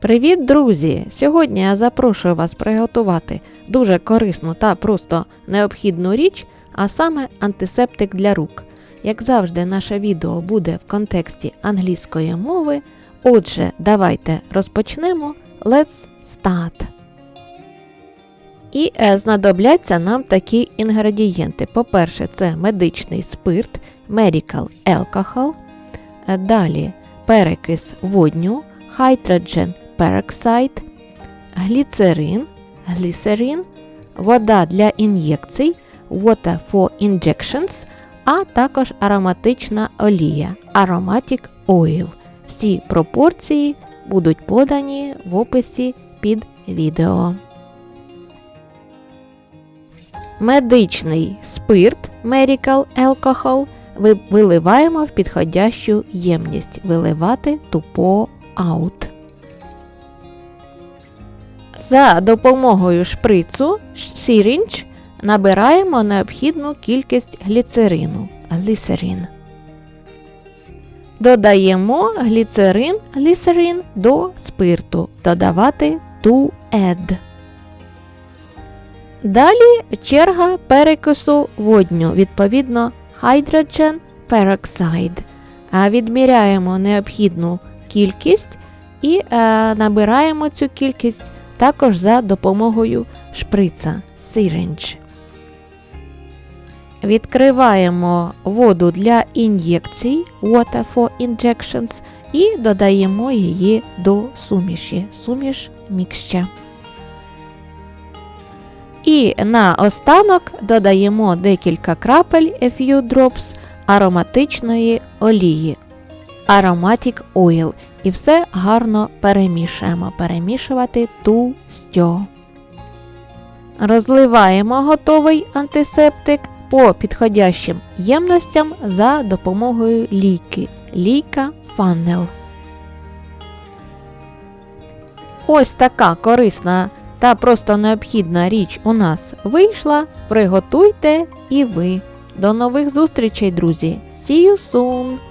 Привіт, друзі! Сьогодні я запрошую вас приготувати дуже корисну та просто необхідну річ, а саме антисептик для рук. Як завжди, наше відео буде в контексті англійської мови. Отже, давайте розпочнемо. Let's start! І е, знадобляться нам такі інгредієнти. По-перше, це медичний спирт, medical alcohol. Е, Далі перекис водню, hydrogen peroxide, гліцерин, глісерин, вода для ін'єкцій, water for injections, а також ароматична олія, aromatic oil. Всі пропорції будуть подані в описі під відео. Медичний спирт medical alcohol ви- виливаємо в підходящу ємність. Виливати тупо out. За допомогою шприцу syringe набираємо необхідну кількість гліцерину глісерин. Додаємо гліцерин глісерин до спирту. Додавати to add. Далі черга перекису водню, відповідно hydrogen peroxide. Відміряємо необхідну кількість і е, набираємо цю кількість також за допомогою шприца syringe. Відкриваємо воду для ін'єкцій Water for Injections і додаємо її до суміші. Суміш мікща. І наостанок додаємо декілька крапель a few drops ароматичної олії Aromatic Oil. І все гарно перемішуємо. Перемішувати ту стьо. Розливаємо готовий антисептик по підходящим ємностям за допомогою лійки. Лійка фанел. Ось така корисна та просто необхідна річ у нас вийшла. Приготуйте і ви. До нових зустрічей, друзі! See you soon!